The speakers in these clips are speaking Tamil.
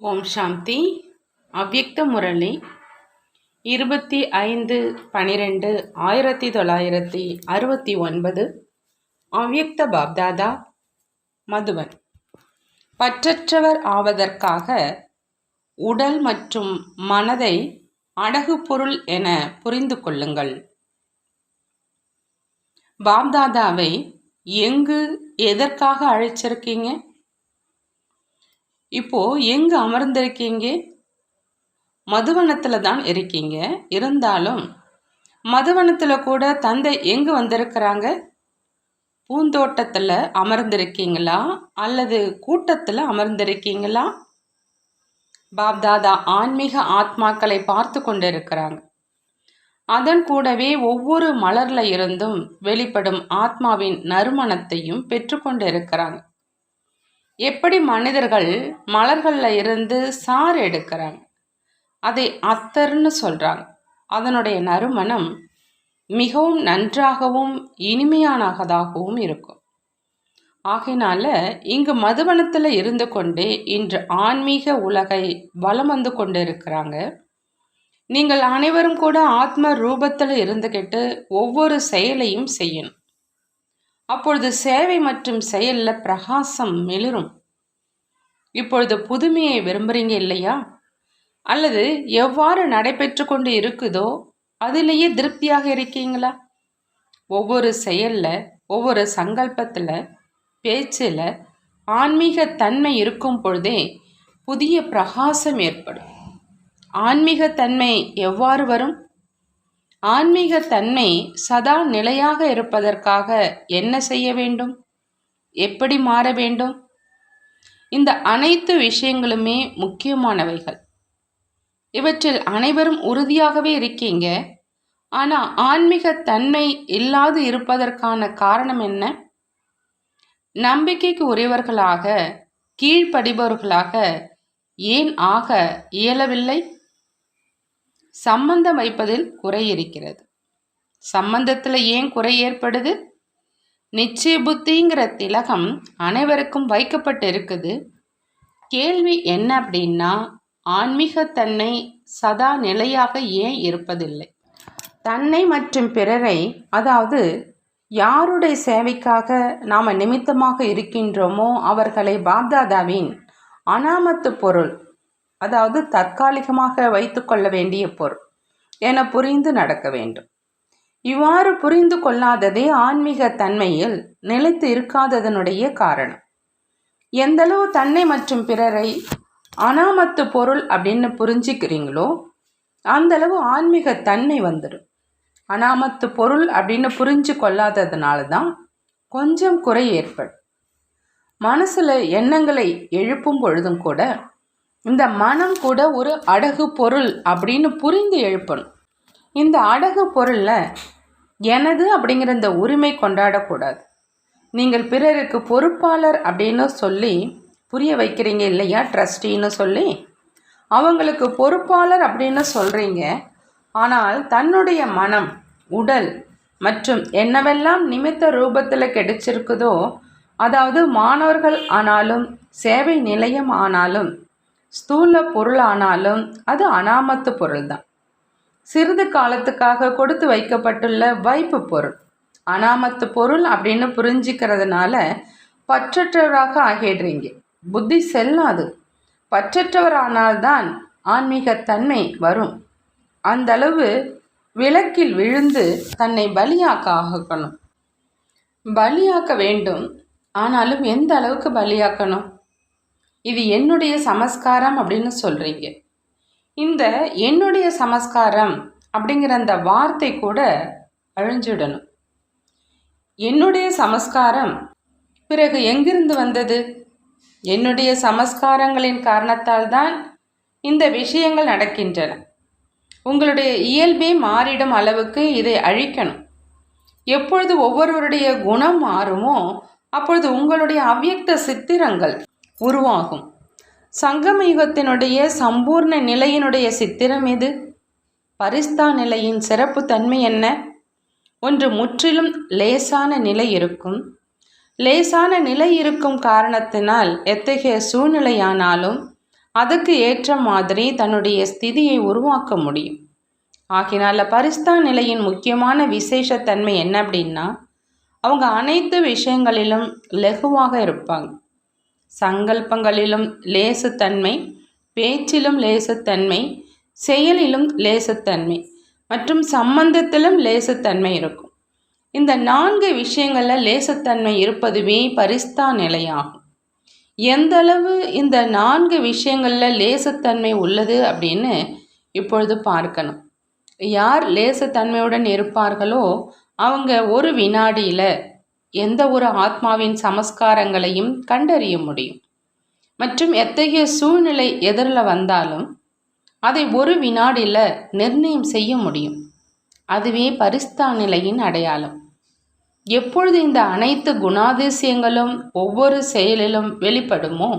ஓம் சாந்தி. அவ்யக்த முரளி. இருபத்தி ஐந்து பனிரெண்டு ஆயிரத்தி தொள்ளாயிரத்தி அறுபத்தி ஒன்பது. அவ்யக்த பாப்தாதா மதுவன். பற்றற்றவர் ஆவதற்காக உடல் மற்றும் மனதை அடகு பொருள் என புரிந்து கொள்ளுங்கள். பாப்தாதாவை எங்கு எதற்காக அழைச்சிருக்கீங்க? இப்போ எங்கே அமர்ந்திருக்கீங்க? மதுவனத்தில் தான் இருக்கீங்க. இருந்தாலும் மதுவனத்தில் கூட தந்தை எங்கு வந்திருக்கிறாங்க? பூந்தோட்டத்தில் அமர்ந்திருக்கீங்களா? அல்லது கூட்டத்தில் அமர்ந்திருக்கீங்களா? பாப்தாதா ஆன்மீக ஆத்மாக்களை பார்த்து கொண்டிருக்கிறாங்க. அதன் கூடவே ஒவ்வொரு மலர்ல இருந்தும் வெளிப்படும் ஆத்மாவின் நறுமணத்தையும் பெற்றுக்கொண்டு இருக்கிறாங்க எப்படி மனிதர்கள் மலர்களில் இருந்து சாறு எடுக்கிறாங்க? அதை அத்தர்னு சொல்கிறாங்க அதனுடைய நறுமணம் மிகவும் நன்றாகவும் இனிமையானதாகவும் இருக்கும். ஆகையினால இங்கு மதுவனத்தில் இருந்து கொண்டே இன்று ஆன்மீக உலகை வலம் வந்து கொண்டு இருக்கிறாங்க. நீங்கள் அனைவரும் கூட ஆத்ம ரூபத்தில் இருந்துக்கிட்டு ஒவ்வொரு செயலையும் செய்யணும். அப்பொழுது சேவை மற்றும் செயலில் பிரகாசம் மிளிரும் இப்பொழுது புதுமையை விரும்புகிறீங்க இல்லையா? அல்லது எவ்வாறு நடைபெற்று கொண்டு இருக்குதோ அதிலேயே திருப்தியாக இருக்கீங்களா? ஒவ்வொரு செயலில் ஒவ்வொரு சங்கல்பத்தில் பேச்சில் ஆன்மீக தன்மை இருக்கும் பொழுதே புதிய பிரகாசம் ஏற்படும். ஆன்மீக தன்மை எவ்வாறு வரும்? ஆன்மீக தன்மை சதா நிலையாக இருப்பதற்காக என்ன செய்ய வேண்டும்? எப்படி மாற வேண்டும்? இந்த அனைத்து விஷயங்களுமே முக்கியமானவைகள். இவற்றில் அனைவரும் உறுதியாகவே இருக்கீங்க. ஆனால் ஆன்மீக தன்மை இல்லாது இருப்பதற்கான காரணம் என்ன? நம்பிக்கைக்கு உரியவர்களாக கீழ்ப்படிபவர்களாக ஏன் ஆக இயலவில்லை? சம்பந்தம் வைப்பதில் குறை இருக்கிறது. சம்பந்தத்தில் ஏன் குறை ஏற்படுது? நிச்சய புத்திங்கிற திலகம் அனைவருக்கும் வைக்கப்பட்டு இருக்குது கேள்வி என்ன அப்படின்னா ஆன்மீகத்தன்மை சதா நிலையாக ஏன் இருப்பதில்லை? தன்னை மற்றும் பிறரை அதாவது யாருடைய சேவைக்காக நாம் நிமித்தமாக இருக்கின்றோமோ அவர்களை பாப்தாதாவின் அனாமத்து பொருள் அதாவது தற்காலிகமாக வைத்துக்கொள்ள வேண்டிய பொருள். என புரிந்து நடக்க வேண்டும். இவ்வாறு புரிந்து கொள்ளாததே ஆன்மீக தன்மையில் நிலைத்து இருக்காததனுடைய காரணம். எந்தளவு தன்னை மற்றும் பிறரை அனாமத்து பொருள் அப்படின்னு புரிஞ்சுக்கிறீங்களோ அந்தளவு ஆன்மீக தன்மை வந்துடும். அனாமத்து பொருள் அப்படின்னு புரிஞ்சு கொள்ளாததுனால தான் கொஞ்சம் குறை ஏற்படும். மனசில் எண்ணங்களை எழுப்பும் பொழுதும் கூட இந்த மனம் கூட ஒரு அடகு பொருள் அப்படின்னு புரிந்து எழுப்பணும். இந்த அடகு பொருளில் எனது அப்படிங்கிற இந்த உரிமை கொண்டாடக்கூடாது. நீங்கள் பிறருக்கு பொறுப்பாளர் அப்படின்னு சொல்லி புரிய வைக்கிறீங்க இல்லையா ட்ரஸ்டின்னு சொல்லி? அவங்களுக்கு பொறுப்பாளர் அப்படின்னு சொல்கிறீங்க ஆனால் தன்னுடைய மனம் உடல் மற்றும் என்னவெல்லாம் நிமித்த ரூபத்தில் கிடைச்சிருக்குதோ அதாவது மாணவர்கள் ஆனாலும் சேவை நிலையம் ஆனாலும் ஸ்தூல பொருளானாலும் அது அனாமத்து பொருள் தான் சிறிது காலத்துக்காக கொடுத்து வைக்கப்பட்டுள்ள வைப்பு பொருள். அனாமத்து பொருள் அப்படின்னு புரிஞ்சிக்கிறதுனால பற்றற்றவராக ஆகிடுறீங்க. புத்தி செல்லாது. பற்றற்றவரானால்தான் ஆன்மீகத்தன்மை வரும். அந்த அளவு விளக்கில் விழுந்து தன்னை பலியாக்க ஆகணும் பலியாக்க வேண்டும். ஆனாலும் எந்த அளவுக்கு பலியாக்கணும்? இது என்னுடைய சமஸ்காரம் அப்படின்னு சொல்கிறீங்க இந்த என்னுடைய சமஸ்காரம் அப்படிங்கிற அந்த வார்த்தை கூட அழிஞ்சிடணும். என்னுடைய சமஸ்காரம் பிறகு எங்கிருந்து வந்தது? என்னுடைய சமஸ்காரங்களின் காரணத்தால் தான் இந்த விஷயங்கள் நடக்கின்றன. உங்களுடைய இயல்பே மாறிடும் அளவுக்கு இதை அழிக்கணும். எப்பொழுது ஒவ்வொருவருடைய குணம் மாறுமோ அப்பொழுது உங்களுடைய அவ்வியக்த சித்திரங்கள் உருவாகும். சங்கம யுகத்தினுடைய சம்பூர்ண நிலையினுடைய சித்திரம் எது? பரிஸ்தா நிலையின் சிறப்பு தன்மை என்ன? ஒன்று முற்றிலும் லேசான நிலை இருக்கும். லேசான நிலை இருக்கும் காரணத்தினால் எத்தகைய சூழ்நிலையானாலும் அதுக்கு ஏற்ற மாதிரி தன்னுடைய ஸ்திதியை உருவாக்க முடியும். ஆகினால பரிஸ்தா நிலையின் முக்கியமான விசேஷத்தன்மை என்ன அப்படின்னா அவங்க அனைத்து விஷயங்களிலும் லெகுவாக இருப்பாங்க. சங்கல்பங்களிலும் லேசுத்தன்மை பேச்சிலும் லேசுத்தன்மை செயலிலும் லேசுத்தன்மை மற்றும் சம்பந்தத்திலும் லேசுத்தன்மை இருக்கும். இந்த நான்கு விஷயங்களில் லேசுத்தன்மை இருப்பதுவே பரிஸ்தா நிலையாகும். எந்தளவு இந்த நான்கு விஷயங்களில் லேசுத்தன்மை உள்ளது அப்படின்னு இப்பொழுது பார்க்கணும். யார் லேசுத்தன்மையுடன் இருப்பார்களோ அவங்க ஒரு வினாடியில் எந்த ஒரு ஆத்மாவின் சமஸ்காரங்களையும் கண்டறிய முடியும். மற்றும் எத்தகைய சூழ்நிலை எதிரில் வந்தாலும் அதை ஒரு வினாடியில் நிர்ணயம் செய்ய முடியும். அதுவே பரிஸ்தா நிலையின் அடையாளம். எப்பொழுது இந்த அனைத்து குணாதிசயங்களும் ஒவ்வொரு செயலிலும் வெளிப்படுமோ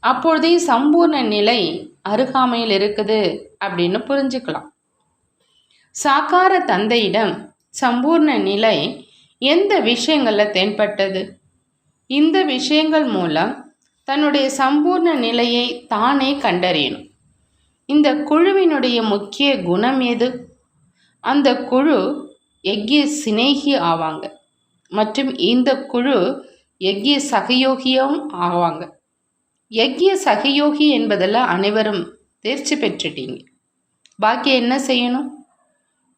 அப்பொழுதே சம்பூர்ண நிலை அருகாமையில் இருக்குது அப்படின்னு புரிஞ்சுக்கலாம். சாக்கார தந்தையிடம் சம்பூர்ண நிலை எந்த விஷயங்களில் தென்பட்டது? இந்த விஷயங்கள் மூலம் தன்னுடைய சம்பூர்ண நிலையை தானே கண்டறியணும். இந்த குழுவினுடைய முக்கிய குணம் எது? அந்த குழு எக்கிய சிநேகி ஆவாங்க. மற்றும் இந்த குழு எக்கிய சகயோகியும் ஆவாங்க. எக்கிய சகயோகி என்பதில் அனைவரும் தேர்ச்சி பெற்றுட்டீங்க. பாக்கி என்ன செய்யணும்?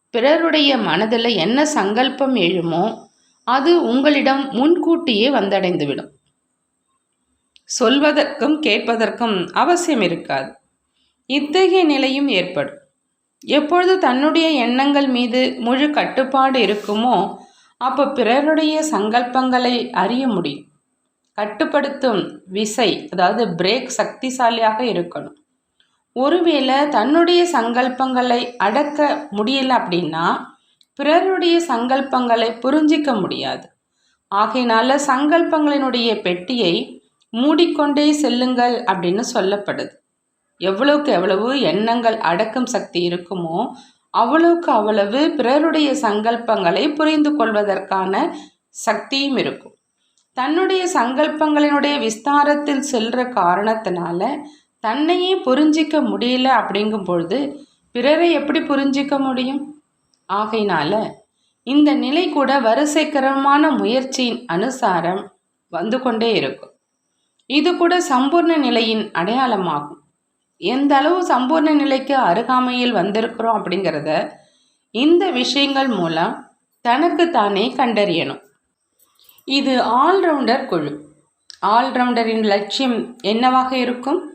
பிறருடைய மனதில் என்ன சங்கல்பம் எழுமோ அது உங்களிடம் முன்கூட்டியே வந்தடைந்துவிடும். சொல்வதற்கும் கேட்பதற்கும் அவசியம் இருக்காது. இத்தகைய நிலையும் ஏற்படும். எப்பொழுது தன்னுடைய எண்ணங்கள் மீது முழு கட்டுப்பாடு இருக்குமோ அப்போ பிறருடைய சங்கல்பங்களை அறிய முடியும். கட்டுப்படுத்தும் விசை அதாவது பிரேக் சக்திசாலியாக இருக்கணும். ஒருவேளை தன்னுடைய சங்கல்பங்களை அடக்க முடியல அப்படின்னா பிறருடைய சங்கல்பங்களை புரிஞ்சிக்க முடியாது. ஆகையினால சங்கல்பங்களினுடைய பெட்டியை மூடிக்கொண்டே செல்லுங்கள் அப்படின்னு சொல்லப்படுது. எவ்வளவுக்கு எவ்வளவு எண்ணங்கள் அடக்கும் சக்தி இருக்குமோ அவ்வளவுக்கு அவ்வளவு பிறருடைய சங்கல்பங்களை புரிந்து கொள்வதற்கான சக்தியும் இருக்கும். தன்னுடைய சங்கல்பங்களினுடைய விஸ்தாரத்தில் செல்ற காரணத்தினால தன்னையே புரிஞ்சிக்க முடியல அப்படிங்கும் பொழுது பிறரை எப்படி புரிஞ்சிக்க முடியும்? ஆகையினால இந்த நிலை கூட வரிசைக்கரமான முயற்சியின் அனுசாரம் வந்து கொண்டே இருக்கும். இது கூட சம்பூர்ண நிலையின் அடையாளமாகும். எந்த அளவு சம்பூர்ண நிலைக்கு அருகாமையில் வந்திருக்கிறோம் அப்படிங்கிறத இந்த விஷயங்கள் மூலம் தனக்கு தானே கண்டறியணும். இது ஆல்ரவுண்டர் குழு. ஆல்ரவுண்டரின் லட்சியம் என்னவாக இருக்கும்?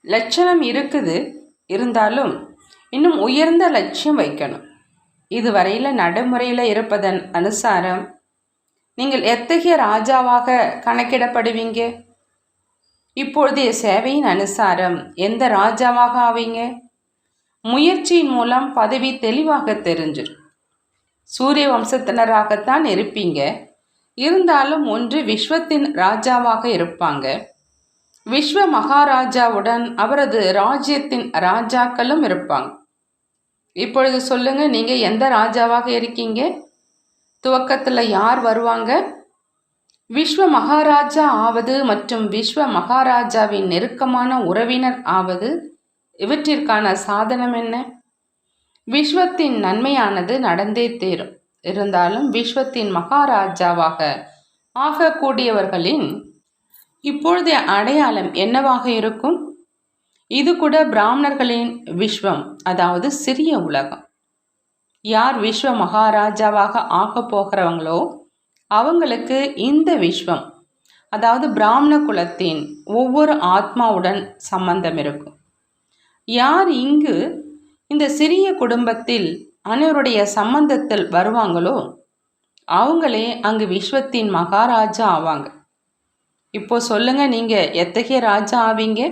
லட்சணம் இருக்குது. இருந்தாலும் இன்னும் உயர்ந்த லட்சியம் வைக்கணும். இதுவரையில் நடைமுறையில் இருப்பதன் அனுசாரம் நீங்கள் எத்தகைய ராஜாவாக கணக்கிடப்படுவீங்க? இப்பொழுதைய சேவையின் அனுசாரம் எந்த ராஜாவாக ஆவீங்க? முயற்சியின் மூலம் பதவி தெளிவாக தெரிஞ்சிடும் சூரிய வம்சத்தினராகத்தான் இருப்பீங்க. இருந்தாலும் ஒன்று விஸ்வத்தின் ராஜாவாக இருப்பாங்க. விஸ்வ மகாராஜாவுடன் அவரது ராஜ்யத்தின் ராஜாக்களும் இருப்பாங்க. இப்பொழுது சொல்லுங்க நீங்க எந்த ராஜாவாக இருக்கீங்க? துவக்கத்தில் யார் வருவாங்க? விஸ்வ மகாராஜா ஆவது மற்றும் விஸ்வ மகாராஜாவின் நெருக்கமான உறவினர் ஆவது இவற்றிற்கான சாதனம் என்ன? விஸ்வத்தின் நன்மையானது நடந்தே தேரும். இருந்தாலும் விஸ்வத்தின் மகாராஜாவாக ஆகக்கூடியவர்களின் இப்பொழுதைய அடையாளம் என்னவாக இருக்கும்? இது கூட பிராமணர்களின் விஸ்வம் அதாவது சிறிய உலகம். யார் விஸ்வ மகாராஜாவாக ஆக போகிறவங்களோ அவங்களுக்கு இந்த விஸ்வம் அதாவது பிராமண குலத்தின் ஒவ்வொரு ஆத்மாவுடன் சம்பந்தம் இருக்கும். யார் இங்கு இந்த சிறிய குடும்பத்தில் அனைவருடைய சம்பந்தத்தில் வருவாங்களோ அவங்களே அங்கு விஸ்வத்தின் மகாராஜா ஆவாங்க. இப்போ சொல்லுங்க நீங்க எத்தகைய ராஜா ஆவீங்க?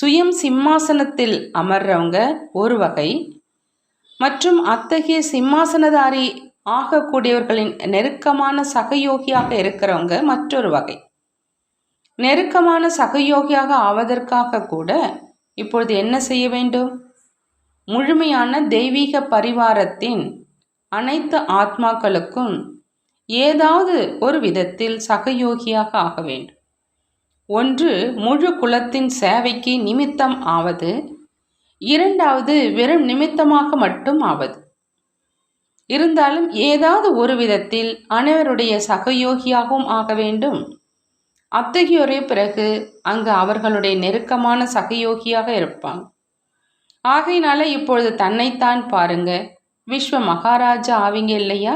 சுயம் சிம்மாசனத்தில் அமர்றவங்க ஒரு வகை. மற்றும் அத்தகைய சிம்மாசனதாரி ஆகக்கூடியவர்களின் நெருக்கமான சகயோகியாக இருக்கிறவங்க மற்றொரு வகை. நெருக்கமான சகயோகியாக ஆவதற்காக கூட இப்பொழுது என்ன செய்ய வேண்டும்? முழுமையான தெய்வீக பரிவாரத்தின் அனைத்து ஆத்மாக்களுக்கும் ஏதாவது ஒரு விதத்தில் சகயோகியாக ஆக வேண்டும். ஒன்று முழு குலத்தின் சேவைக்கு நிமித்தம் ஆவது. இரண்டாவது வெறும் நிமித்தமாக மட்டும் ஆவது. இருந்தாலும் ஏதாவது ஒரு விதத்தில் அனைவருடைய சகயோகியாகவும் ஆக வேண்டும். அத்தகையோரே பிறகு அங்கு அவர்களுடைய நெருக்கமான சகயோகியாக இருப்பாங்க ஆகையினால இப்பொழுது தன்னைத்தான் பாருங்க. விஸ்வ மகாராஜா ஆவீங்க இல்லையா?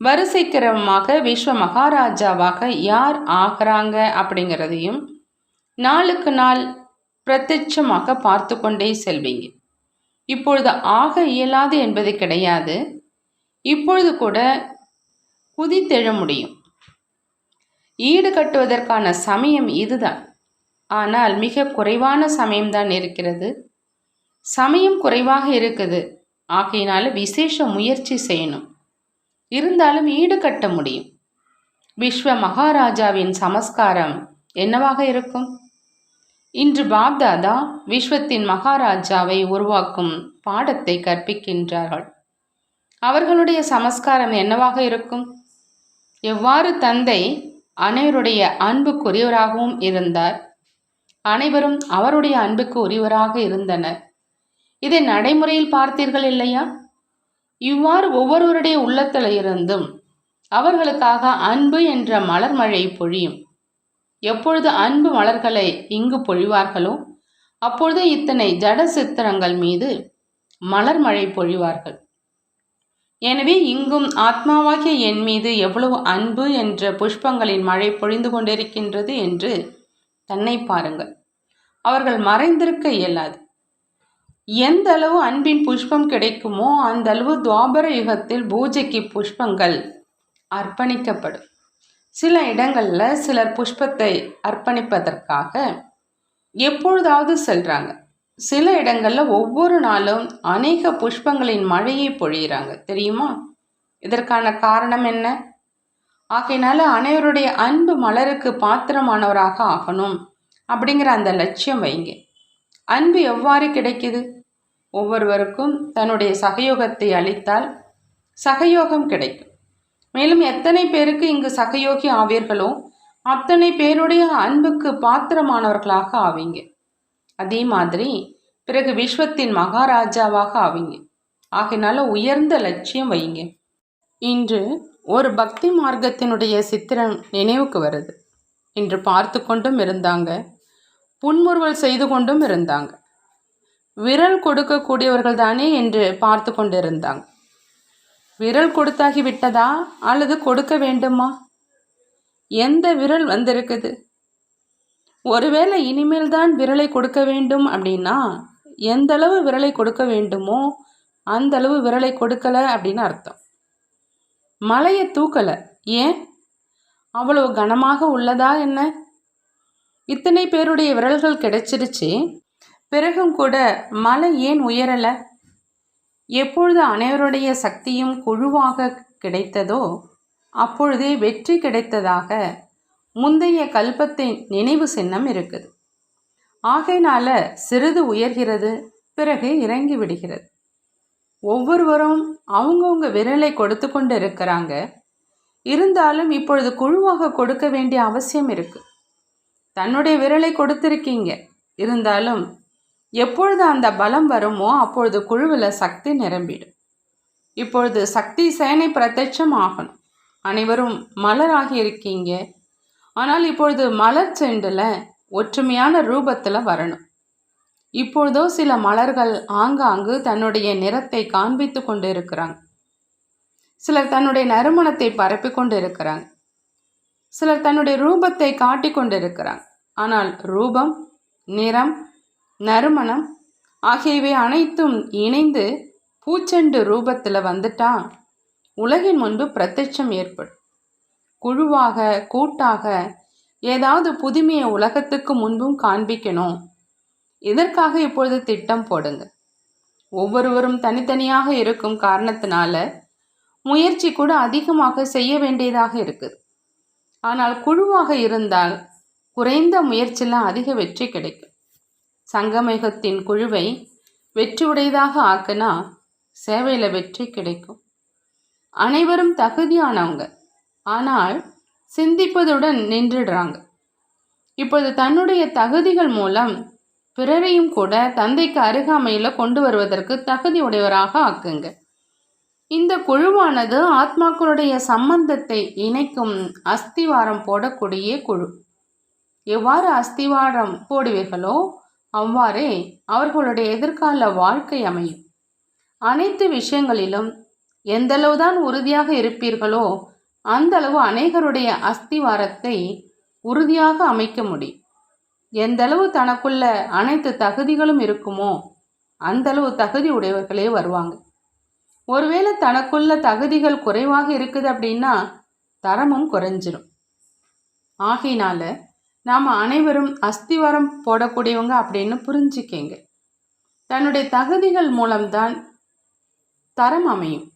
வரிசை கிரமமாக விஸ்வ மகாராஜாவாக யார் ஆகிறாங்க அப்படிங்கிறதையும் நாளுக்கு நாள் பிரத்யட்சமாக பார்த்து கொண்டே செல்வீங்க. இப்பொழுது ஆக இயலாது என்பது கிடையாது. இப்பொழுது கூட குதித்தெழ முடியும். ஈடு கட்டுவதற்கான சமயம் இதுதான். ஆனால் மிக குறைவான சமயம்தான் இருக்கிறது. சமயம் குறைவாக இருக்குது. ஆகையினால விசேஷ முயற்சி செய்யணும். இருந்தாலும் ஈடுகட்ட முடியும். விஸ்வ மகாராஜாவின் சமஸ்காரம் என்னவாக இருக்கும்? இன்று பாப்தாதா விஸ்வத்தின் மகாராஜாவை உருவாக்கும் பாடத்தை கற்பிக்கின்றார்கள். அவர்களுடைய சமஸ்காரம் என்னவாக இருக்கும்? எவ்வாறு தந்தை அனைவருடைய அன்புக்குரியவராகவும் இருந்தார்? அனைவரும் அவருடைய அன்புக்கு உரியவராக இருந்தனர். இதை நடைமுறையில் பார்த்தீர்கள் இல்லையா? இவ்வாறு ஒவ்வொருவருடைய உள்ளத்தில் இருந்தும் அவர்களுக்காக அன்பு என்ற மலர் மழை பொழியும். எப்பொழுது அன்பு மலர்களை இங்கு பொழிவார்களோ அப்பொழுது இத்தனை ஜட சித்திரங்கள் மீது மலர் மழை பொழிவார்கள். எனவே இங்கும் ஆத்மாவாகிய என் மீது எவ்வளவு அன்பு என்ற புஷ்பங்களின் மழை பொழிந்து கொண்டிருக்கின்றது என்று தன்னை பாருங்கள். அவர்கள் மறைந்திருக்க இயலாது. எந்த அளவு அன்பின் புஷ்பம் கிடைக்குமோ அந்த அளவு துவாபர யுகத்தில் பூஜைக்கு புஷ்பங்கள் அர்ப்பணிக்கப்படும். சில இடங்களில் சிலர் புஷ்பத்தை அர்ப்பணிப்பதற்காக எப்பொழுதாவது செல்கிறாங்க சில இடங்களில் ஒவ்வொரு நாளும் அநேக புஷ்பங்களின் மழையை பொழியிறாங்க. தெரியுமா? இதற்கான காரணம் என்ன? ஆகையினால அனைவருடைய அன்பு மலருக்கு பாத்திரமானவராக ஆகணும் அப்படிங்கிற அந்த லட்சியம் வைங்க. அன்பு எவ்வாறு கிடைக்குது? ஒவ்வொருவருக்கும் தன்னுடைய சகயோகத்தை அளித்தால் சகயோகம் கிடைக்கும். மேலும் எத்தனை பேருக்கு இங்கு சகயோகி ஆவீர்களோ அத்தனை பேருடைய அன்புக்கு பாத்திரமானவர்களாக ஆவீங்க. அதே மாதிரி பிறகு விஸ்வத்தின் மகாராஜாவாக ஆவீங்க. ஆகினால உயர்ந்த லட்சியம் வைங்க. இன்று ஒரு பக்தி மார்க்கத்தினுடைய சித்திரம் நினைவுக்கு வருது. இன்று பார்த்து கொண்டும் இருந்தாங்க. புன்முறுவல் செய்து கொண்டும் இருந்தாங்க. விரல் கொடுக்கக்கூடியவர்கள் தானே என்று பார்த்து கொண்டிருந்தாங்க. விரல் கொடுத்தாகி விட்டதா? அல்லது கொடுக்க வேண்டுமா? எந்த விரல் வந்திருக்குது? ஒருவேளை இனிமேல் தான் விரலை கொடுக்க வேண்டும் அப்படின்னா எந்த அளவு விரலை கொடுக்க வேண்டுமோ அந்த அளவு விரலை கொடுக்கல அப்படின்னு அர்த்தம். மலையை தூக்கலை. ஏன்? அவ்வளவு கனமாக உள்ளதா என்ன? இத்தனை பேருடைய விரல்கள் கிடைச்சிருச்சு பிறகும் கூட மலை ஏன் உயரலை? எப்பொழுது அனைவருடைய சக்தியும் குழுவாக கிடைத்ததோ அப்பொழுதே வெற்றி கிடைத்ததாக முந்தைய கல்பத்தின் நினைவு சின்னம் இருக்குது. ஆகையினால சிறிது உயர்கிறது பிறகு இறங்கி விடுகிறது. ஒவ்வொருவரும் அவங்கவுங்க விரலை கொடுத்து கொண்டு இருக்கிறாங்க இருந்தாலும் இப்பொழுது குழுவாக கொடுக்க வேண்டிய அவசியம் இருக்கு. தன்னுடைய விரலை கொடுத்திருக்கீங்க. இருந்தாலும் எப்பொழுது அந்த பலம் வருமோ அப்பொழுது குழுவில் சக்தி நிரம்பிடும். இப்பொழுது சக்தி சேனை பிரத்யட்சம் ஆகணும் அனைவரும் மலராகி இருக்கீங்க. ஆனால் இப்பொழுது மலர் செண்டில் ஒற்றுமையான ரூபத்தில் வரணும். இப்பொழுதோ சில மலர்கள் ஆங்காங்கு தன்னுடைய நிறத்தை காண்பித்து கொண்டு இருக்கிறாங்க சிலர் தன்னுடைய நறுமணத்தை பரப்பி கொண்டு இருக்கிறாங்க சிலர் தன்னுடைய ரூபத்தை காட்டி கொண்டு இருக்கிறாங்க ஆனால் ரூபம் நிறம் நறுமணம். ஆகியவை அனைத்தும் இணைந்து பூச்செண்டு ரூபத்தில் வந்துட்டா உலகின் முன்பு பிரத்யட்சம் ஏற்படும். குழுவாக கூட்டாக ஏதாவது புதுமையை உலகத்துக்கு முன்பும் காண்பிக்கணும். இதற்காக இப்பொழுது திட்டம் போடுங்க. ஒவ்வொருவரும் தனித்தனியாக இருக்கும் காரணத்தினால முயற்சி கூட அதிகமாக செய்ய வேண்டியதாக இருக்குது. ஆனால் குழுவாக இருந்தால் குறைந்த முயற்சியில் அதிக வெற்றி கிடைக்கும். சங்கமேகத்தின் குழுவை வெற்றியுடையதாக ஆக்கினா சேவையில் வெற்றி கிடைக்கும். அனைவரும் தகுதியானவங்க. ஆனால் சிந்திப்பதுடன் நின்றுடுறாங்க. இப்பொழுது தன்னுடைய தகுதிகள் மூலம் பிறரையும் கூட தந்தைக்கு அருகாமையில் கொண்டு வருவதற்கு தகுதி உடையவராக ஆக்குங்க. இந்த குழுவானது ஆத்மாக்களுடைய சம்பந்தத்தை இணைக்கும் அஸ்திவாரம் போடக்கூடிய குழு. எவ்வாறு அஸ்திவாரம் போடுவீர்களோ அவ்வாறே அவர்களுடைய எதிர்கால வாழ்க்கை அமையும். அனைத்து விஷயங்களிலும் எந்தளவுதான் உறுதியாக இருப்பீர்களோ அந்த அளவு அநேகருடைய அஸ்திவாரத்தை உறுதியாக அமைக்க முடியும். எந்தளவு தனக்குள்ள அனைத்து தகுதிகளும் இருக்குமோ அந்தளவு தகுதி உடையவர்களே வருவாங்க. ஒருவேளை தனக்குள்ள தகுதிகள் குறைவாக இருக்குது அப்படின்னா தரமும் குறைஞ்சிரும். ஆகையினால நாம் அனைவரும் அஸ்திவாரம் போடக்கூடியவங்க அப்படின்னு புரிஞ்சுக்கங்க. தன்னுடைய தகுதிகள் மூலம்தான் தரம் அமையும்.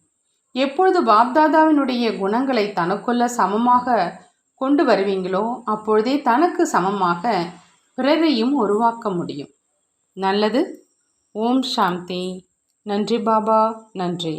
எப்பொழுது பாப்தாதாவினுடைய குணங்களை தனக்குள்ள சமமாக கொண்டு வருவீங்களோ அப்பொழுதே தனக்கு சமமாக பிறரையும் உருவாக்க முடியும். நல்லது. ஓம் சாந்தி. நன்றி பாபா. நன்றி.